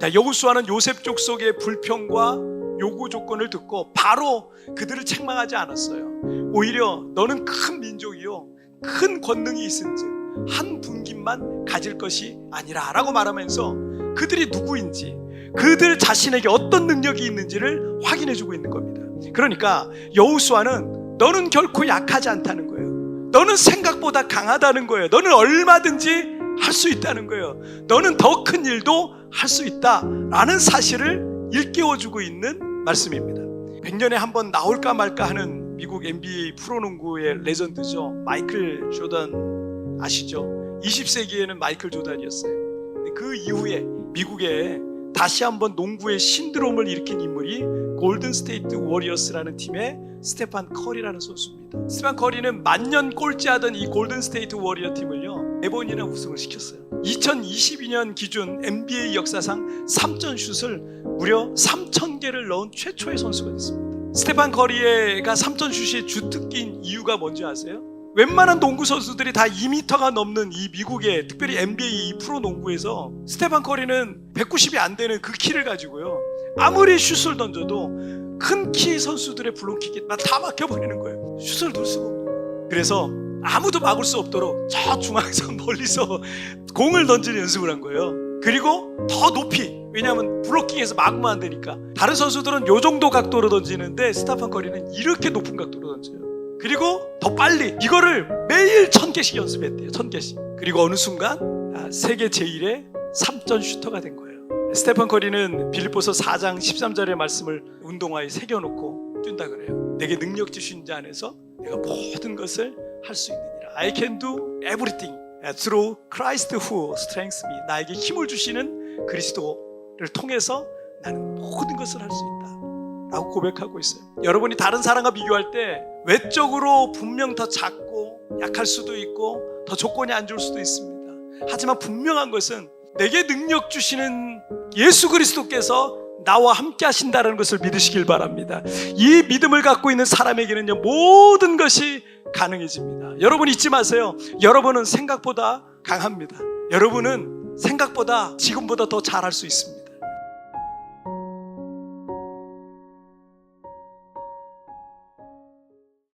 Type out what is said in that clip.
자, 여호수아는 요셉 족속의 불평과 요구 조건을 듣고 바로 그들을 책망하지 않았어요. 오히려 너는 큰 민족이요, 큰 권능이 있은즉 한 분깃만 가질 것이 아니라라고 말하면서 그들이 누구인지, 그들 자신에게 어떤 능력이 있는지를 확인해 주고 있는 겁니다. 그러니까 여호수아는 너는 결코 약하지 않다는 거예요. 너는 생각보다 강하다는 거예요. 너는 얼마든지 할 수 있다는 거예요. 너는 더 큰 일도 할 수 있다라는 사실을 일깨워주고 있는 말씀입니다. 100년에 한 번 나올까 말까 하는 미국 NBA 프로농구의 레전드죠. 마이클 조던 아시죠? 20세기에는 마이클 조던이었어요. 그 이후에 미국에 다시 한번 농구의 신드롬을 일으킨 인물이 골든 스테이트 워리어스라는 팀의 스테판 커리라는 선수입니다. 스테판 커리는 만년 꼴찌하던 이 골든 스테이트 워리어 팀을요 네 번이나 우승을 시켰어요. 2022년 기준 NBA 역사상 3점 슛을 무려 3,000개를 넣은 최초의 선수가 됐습니다. 스테판 커리가 3점 슛이 주특기인 이유가 뭔지 아세요? 웬만한 농구 선수들이 다 2m가 넘는 이 미국의 특별히 NBA 이 프로 농구에서 스테판 커리는 190이 안 되는 그 키를 가지고요. 아무리 슛을 던져도 큰 키 선수들의 블록킥이 다 막혀버리는 거예요. 슛을 넣을 수가 없는 거예요. 그래서 아무도 막을 수 없도록 저 중앙에서 멀리서 공을 던지는 연습을 한 거예요. 그리고 더 높이 왜냐하면 블로킹에서 막으면 안 되니까 다른 선수들은 요 정도 각도로 던지는데 스타판 커리는 이렇게 높은 각도로 던져요. 그리고 더 빨리 이거를 매일 천 개씩 연습했대요. 천 개씩. 그리고 어느 순간 아, 세계 제1의 3점 슈터가 된 거예요. 스테판 커리는 빌립보서 4장 13절의 말씀을 운동화에 새겨놓고 뛴다 그래요. 내게 능력 주신 자 안에서 내가 모든 것을 할 수 있느니라. I can do everything through Christ who strengthens me. 나에게 힘을 주시는 그리스도를 통해서 나는 모든 것을 할 수 있다. 라고 고백하고 있어요. 여러분이 다른 사람과 비교할 때 외적으로 분명 더 작고 약할 수도 있고 더 조건이 안 좋을 수도 있습니다. 하지만 분명한 것은 내게 능력 주시는 예수 그리스도께서 나와 함께 하신다는 것을 믿으시길 바랍니다. 이 믿음을 갖고 있는 사람에게는요, 모든 것이 가능해집니다. 여러분 잊지 마세요. 여러분은 생각보다 강합니다. 여러분은 생각보다 지금보다 더 잘할 수 있습니다.